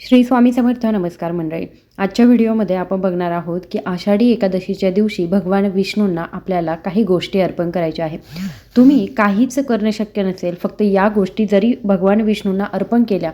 श्री स्वामी समर्थ नमस्कार मंडळी. आजच्या व्हिडिओमध्ये आपण बघणार आहोत की आषाढी एकादशीच्या दिवशी भगवान विष्णूंना आपल्याला काही गोष्टी अर्पण करायच्या आहेत. तुम्ही काहीच करणं शक्य नसेल फक्त या गोष्टी जरी भगवान विष्णूंना अर्पण केल्या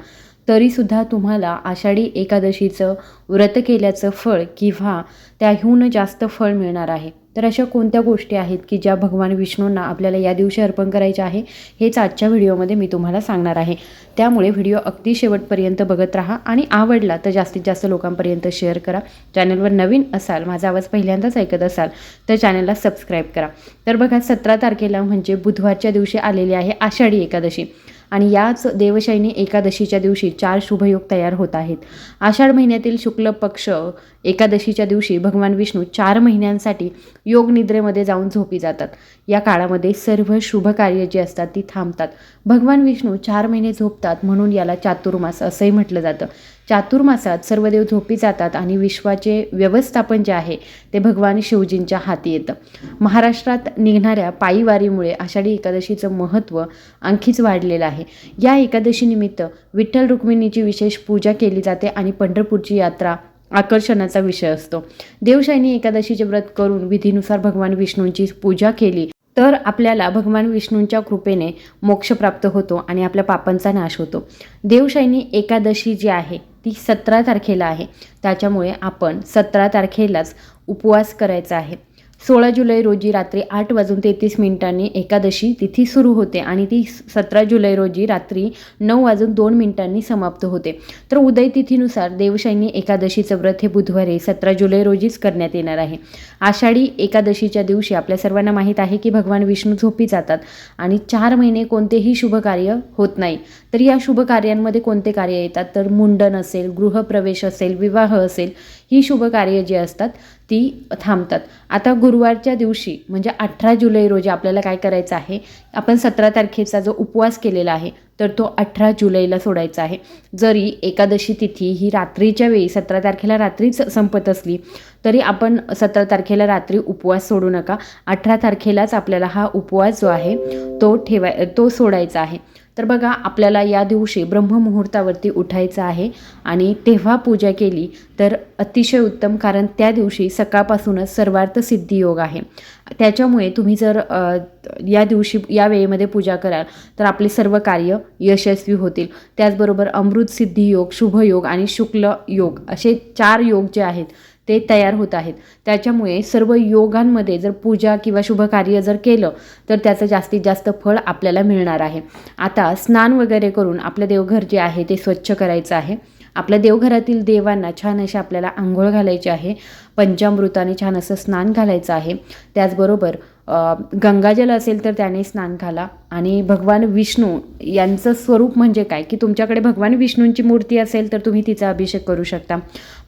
तरीसुद्धा तुम्हाला आषाढी एकादशीचं व्रत केल्याचं फळ किंवा त्याहून जास्त फळ मिळणार आहे. तर अशा कोणत्या गोष्टी आहेत की ज्या भगवान विष्णूंना आपल्याला या दिवशी अर्पण करायच्या आहे हेच आजच्या व्हिडिओमध्ये मी तुम्हाला सांगणार आहे. त्यामुळे व्हिडिओ अगदी शेवटपर्यंत बघत राहा आणि आवडला तर जास्तीत जास्त लोकांपर्यंत शेअर करा. चॅनलवर नवीन असाल माझा आवाज पहिल्यांदाच ऐकत असाल तर चॅनलला सबस्क्राईब करा. तर बघा सतरा तारखेला म्हणजे बुधवारच्या दिवशी आलेली आहे आषाढी एकादशी. आणि याच देवशयनी एकादशीच्या दिवशी चार शुभयोग तयार होत आहेत. आषाढ महिन्यातील शुक्ल पक्ष एकादशीच्या दिवशी भगवान विष्णू चार महिन्यांसाठी योग निद्रेमध्ये जाऊन झोपी जातात. या काळामध्ये सर्व शुभ कार्य जी असतात ती थांबतात. भगवान विष्णू चार महिने झोपतात म्हणून याला चातुर्मास असंही म्हटलं जातं. चातुर्मासात सर्व देव झोपी जातात आणि विश्वाचे व्यवस्थापन जे आहे ते भगवान शिवजींच्या हाती येतं. महाराष्ट्रात निघणाऱ्या पायीवारीमुळे आषाढी एकादशीचं महत्त्व आणखीच वाढलेलं आहे. या एकादशीनिमित्त विठ्ठल रुक्मिणीची विशेष पूजा केली जाते आणि पंढरपूरची यात्रा आकर्षणाचा विषय असतो. देवशाईनी एकादशीचे व्रत करून विधीनुसार भगवान विष्णूंची पूजा केली तर आपल्याला भगवान विष्णूंच्या कृपेने मोक्ष प्राप्त होतो आणि आपल्या पापांचा नाश होतो. देवशाईनी एकादशी जी आहे ती सतरा तारखेला आहे. त्याच्यामुळे आपण सतरा तारखेलाच उपवास करायचा आहे. सोळा जुलै रोजी रात्री आठ वाजून तेहतीस मिनिटांनी एकादशी तिथी सुरू होते आणि ती सतरा जुलै रोजी रात्री नऊ वाजून दोन मिनिटांनी समाप्त होते. तर उदय तिथीनुसार देवशैनी एकादशीचं व्रत हे बुधवारी सतरा जुलै रोजीच करण्यात येणार आहे. आषाढी एकादशीच्या दिवशी आपल्या सर्वांना माहीत आहे की भगवान विष्णू झोपी जातात आणि चार महिने कोणतेही शुभ कार्य होत नाही. तर या शुभ कार्यांमध्ये कोणते कार्य येतात? तर मुंडन असेल गृहप्रवेश असेल विवाह असेल ही शुभ कार्य जी असतात ती थांबतात. आता गुरुवारच्या दिवशी म्हणजे अठरा जुलै रोजी आपल्याला काय करायचं आहे आपण सतरा तारखेचा जो उपवास केलेला आहे तर तो अठरा जुलैला सोडायचा आहे. जरी एकादशी तिथी ही रात्रीच्या वेळी सतरा तारखेला रात्रीच संपत असली तरी आपण सतरा तारखेला रात्री उपवास सोडू नका. अठरा तारखेलाच आपल्याला हा उपवास जो आहे तो ठेवाय तो सोडायचा आहे. तर बघा आपल्याला या दिवशी ब्रह्ममुहूर्तावरती उठायचं आहे आणि तेव्हा पूजा केली तर अतिशय उत्तम कारण त्या दिवशी सकाळपासूनच सर्वार्थ सिद्धी योग आहे. त्याच्यामुळे तुम्ही जर या दिवशी या वेळेमध्ये पूजा कराल तर आपले सर्व कार्य यशस्वी होतील. त्याचबरोबर अमृत सिद्धी योग शुभयोग आणि शुक्ल योग असे चार योग जे आहेत ते तयार होत आहेत. त्याच्यामुळे सर्व योगांमध्ये जर पूजा किंवा शुभ कार्य जर केलं तर त्याचं जास्तीत जास्त फळ आपल्याला मिळणार आहे. आता स्नान वगैरे करून आपलं देवघर जे आहे ते स्वच्छ करायचं आहे. आपल्या देवघरातील देवांना छान असे आपल्याला आंघोळ घालायची आहे. पंचामृताने छान असं स्नान घालायचं आहे. त्याचबरोबर गंगाजल असेल तर त्याने स्नान घाला. आणि भगवान विष्णू यांचं स्वरूप म्हणजे काय? की तुमच्याकडे भगवान विष्णूंची मूर्ती असेल तर तुम्ही तिचा अभिषेक करू शकता.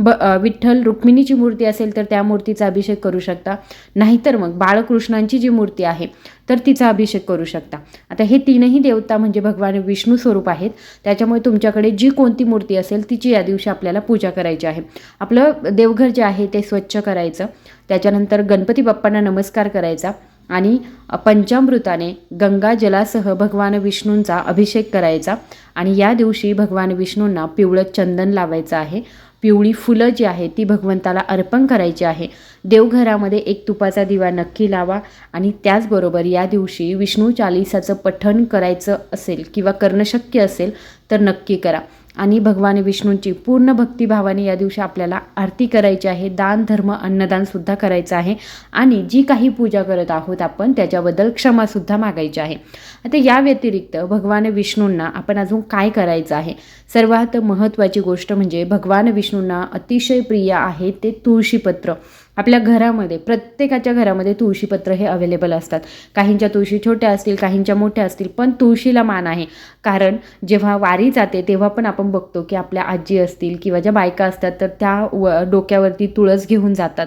ब विठ्ठल रुक्मिणीची मूर्ती असेल तर त्या मूर्तीचा अभिषेक करू शकता. नाहीतर मग बाळकृष्णांची जी मूर्ती आहे तर तिचा अभिषेक करू शकता. आता हे तीनही देवता म्हणजे भगवान विष्णू स्वरूप आहेत. त्याच्यामुळे तुमच्याकडे जी कोणती मूर्ती असेल तिची या दिवशी आपल्याला पूजा करायची आहे. आपलं देवघर जे आहे ते स्वच्छ करायचं. त्याच्यानंतर गणपती बाप्पांना नमस्कार करायचा आणि पंचामृताने गंगा जलासह भगवान विष्णूंचा अभिषेक करायचा आणि या दिवशी भगवान विष्णूंना पिवळं चंदन लावायचं आहे. पिवळी फुलं जी आहे ती भगवंताला अर्पण करायची आहे. देवघरामध्ये एक तुपाचा दिवा नक्की लावा आणि त्याचबरोबर या दिवशी विष्णू चालिसाचं पठण करायचं असेल किंवा करणं शक्य असेल तर नक्की करा. आणि भगवान विष्णूंची पूर्ण भक्तिभावाने या दिवशी आपल्याला आरती करायची आहे. दान धर्म अन्नदानसुद्धा करायचं आहे. आणि जी काही पूजा करत आहोत आपण त्याच्याबद्दल क्षमासुद्धा मागायची आहे. आता या व्यतिरिक्त भगवान विष्णूंना आपण अजून काय करायचं आहे? सर्वात महत्त्वाची गोष्ट म्हणजे भगवान विष्णूंना अतिशय प्रिय आहे ते तुळशीपत्र. आपल्या घरामध्ये प्रत्येकाच्या घरामध्ये तुळशीपत्र हे अवेलेबल असतात. काहींच्या तुळशी छोट्या असतील काहींच्या मोठ्या असतील पण तुळशीला मान आहे. कारण जेव्हा वारी जाते तेव्हा पण आपण बघतो की आपल्या आजी असतील किंवा ज्या बायका असतात तर त्या व डोक्यावरती तुळस घेऊन जातात.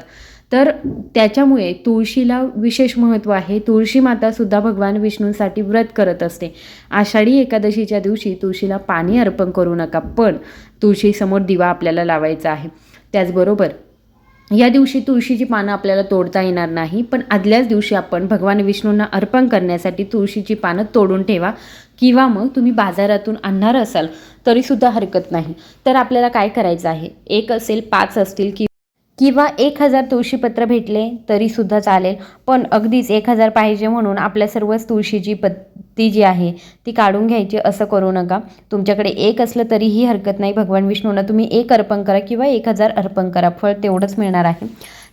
तर त्याच्यामुळे तुळशीला विशेष महत्त्व आहे. तुळशी मातासुद्धा भगवान विष्णूंसाठी व्रत करत असते. आषाढी एकादशीच्या दिवशी तुळशीला पाणी अर्पण करू नका पण तुळशीसमोर दिवा आपल्याला लावायचा आहे. त्याचबरोबर या दिवशी तुळशीची पानं आपल्याला तोडता येणार नाही पण आदल्याच दिवशी आपण भगवान विष्णूंना अर्पण करण्यासाठी तुळशीची पानं तोडून ठेवा किंवा मग तुम्ही बाजारातून आणणार असाल तरीसुद्धा हरकत नाही. तर आपल्याला काय करायचं आहे? एक असेल पाच असतील की किंवा एक हजार तुळशीपत्र भेटले तरीसुद्धा चालेल. पण अगदीच एक हजार पाहिजे म्हणून आपल्या सर्वच तुळशीची पत्ती जी आहे ती काढून घ्यायची असं करू नका. तुमच्याकडे एक असलं तरीही हरकत नाही. भगवान विष्णूंना तुम्ही एक अर्पण करा किंवा एक हजार अर्पण करा. फळ तेवढंच मिळणार आहे.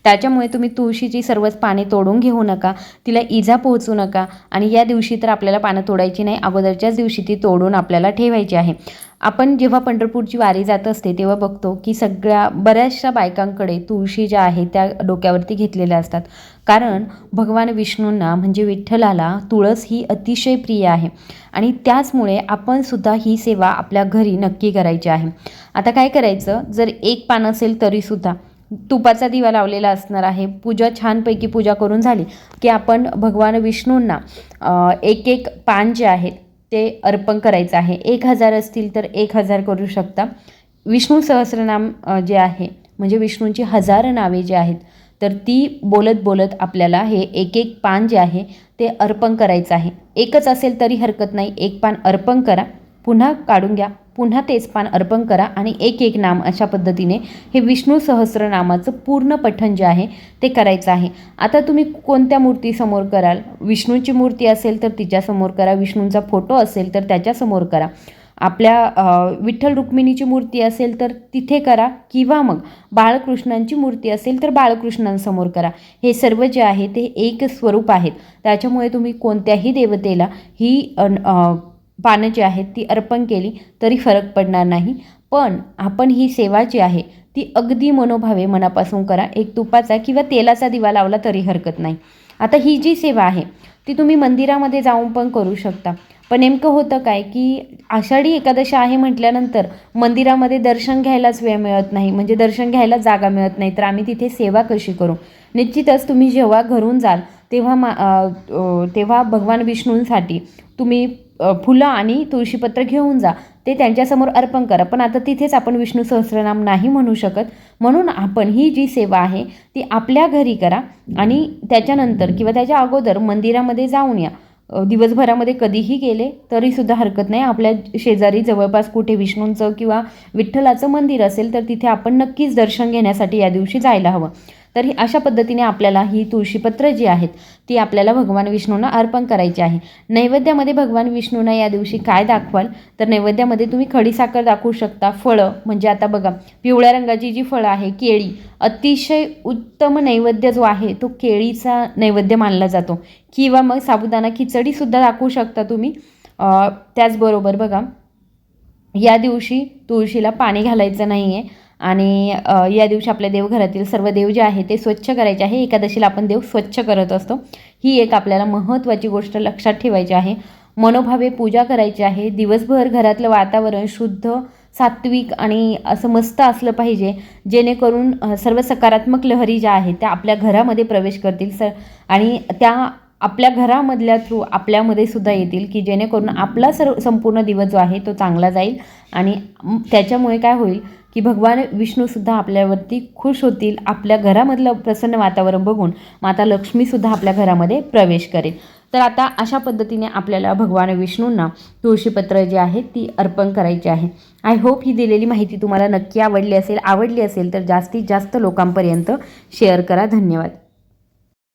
त्याच्यामुळे तुम्ही तुळशीची सर्वच पाने तोडून घेऊ नका. तिला इजा पोहोचू नका. आणि या दिवशी तर आपल्याला पानं तोडायची नाही. अगोदरच्याच दिवशी ती तोडून आपल्याला ठेवायची आहे. आपण जेव्हा पंढरपूरची वारी जात असते तेव्हा बघतो की सगळ्या बऱ्याचशा बायकांकडे तुळशी ज्या आहेत त्या डोक्यावरती घेतलेल्या असतात. कारण भगवान विष्णूंना म्हणजे विठ्ठलाला तुळस ही अतिशय प्रिय आहे. आणि त्याचमुळे आपण सुद्धा ही सेवा आपल्या घरी नक्की करायची आहे. आता काय करायचं? जर एक पान असेल तरीसुद्धा तुपाचा दिवा लावलेला असणार आहे. पूजा छानपैकी पूजा करून झाली की आपण भगवान विष्णूंना एक एक पान जे आहेत ते अर्पण करायचं आहे. एक हजार असतील तर एक हजार करू शकता. विष्णू सहस्रनाम जे आहे म्हणजे विष्णूंची हजार नावे जी आहेत तर ती बोलत बोलत आपल्याला हे एक एक पान जे आहे ते अर्पण करायचं आहे. एकच असेल तरी हरकत नाही. एक पान अर्पण करा. पुन्हा काढून घ्या. पुन्हा तेच पान अर्पण करा आणि एक एक नाम अशा पद्धतीने हे विष्णू सहस्रनामाचं पूर्ण पठण जे आहे ते करायचं आहे. आता तुम्ही कोणत्या मूर्तीसमोर कराल? विष्णूची मूर्ती असेल तर तिच्यासमोर करा. विष्णूंचा फोटो असेल तर त्याच्यासमोर करा. आपल्या विठ्ठल रुक्मिणीची मूर्ती असेल तर तिथे करा किंवा मग बाळकृष्णांची मूर्ती असेल तर बाळकृष्णांसमोर करा. हे सर्व जे आहे ते एक स्वरूप आहेत. त्याच्यामुळे तुम्ही कोणत्याही देवतेला ही पानं जी आहेत ती अर्पण केली तरी फरक पडणार नाही. पण आपण ही सेवा जी आहे ती अगदी मनोभावे मनापासून करा. एक तुपाचा किंवा तेलाचा दिवा लावला तरी हरकत नाही. आता ही जी सेवा आहे ती तुम्ही मंदिरामध्ये जाऊन पण करू शकता. पण नेमकं होतं काय की आषाढी एकादशी आहे म्हटल्यानंतर मंदिरामध्ये दर्शन घ्यायलाच वेळ मिळत नाही. म्हणजे दर्शन घ्यायला जागा मिळत नाही. तर आम्ही तिथे सेवा कशी करू? निश्चितच तुम्ही जेव्हा घरून जाल तेव्हा मा तेव्हा भगवान विष्णूंसाठी तुम्ही फुलं आणि तुळशीपत्र घेऊन जा. ते त्यांच्यासमोर अर्पण करा. पण आता तिथेच आपण विष्णू सहस्रनाम नाही म्हणू शकत. म्हणून आपण ही जी सेवा आहे ती आपल्या घरी करा आणि त्याच्यानंतर किंवा त्याच्या अगोदर मंदिरामध्ये जाऊन या. दिवसभरामध्ये कधीही गेले तरीसुद्धा हरकत नाही. आपल्या शेजारी जवळपास कुठे विष्णूंचं किंवा विठ्ठलाचं मंदिर असेल तर तिथे आपण नक्कीच दर्शन घेण्यासाठी या दिवशी जायला हवं. तर ही अशा पद्धतीने आपल्याला ही तुळशीपत्र जी आहेत ती आपल्याला भगवान विष्णूंना अर्पण करायची आहे. नैवेद्यामध्ये भगवान विष्णूंना या दिवशी काय दाखवाल? तर नैवेद्यामध्ये तुम्ही खडीसाखर दाखवू शकता फळं. म्हणजे आता बघा पिवळ्या रंगाची जी फळं आहे केळी अतिशय उत्तम नैवेद्य जो आहे तो केळीचा नैवेद्य मानला जातो. किंवा मग साबुदाणा खिचडीसुद्धा दाखवू शकता तुम्ही. त्याचबरोबर बघा या दिवशी तुळशीला पाणी घालायचं नाही आहे आणि या दिवशी आपल्या देवघरातील सर्व देव जे आहे ते स्वच्छ करायचे आहे. एकादशीला आपण देव स्वच्छ करत असतो. ही एक आपल्याला महत्त्वाची गोष्ट लक्षात ठेवायची आहे. मनोभावे पूजा करायची आहे. दिवसभर घरातलं वातावरण शुद्ध सात्विक आणि असं मस्त असलं पाहिजे जेणेकरून सर्व सकारात्मक लहरी ज्या आहेत त्या आपल्या घरामध्ये प्रवेश करतील. स आणि त्या आपल्या घरामधल्या थ्रू आपल्यामध्ये सुद्धा येतील की जेणेकरून आपला सर्व संपूर्ण दिवस जो आहे तो चांगला जाईल आणि त्याच्यामुळे काय होईल की भगवान विष्णूसुद्धा आपल्यावरती खुश होतील आपल्या घरामधलं प्रसन्न वातावरण बघून माता लक्ष्मीसुद्धा आपल्या घरामध्ये प्रवेश करेल. तर आता अशा पद्धतीने आपल्याला भगवान विष्णूंना तुळशीपत्र जे आहे ती अर्पण करायची आहे. आय होप ही दिलेली माहिती तुम्हाला नक्की आवडली असेल आवडली असेल तर जास्तीत जास्त लोकांपर्यंत शेअर करा. धन्यवाद.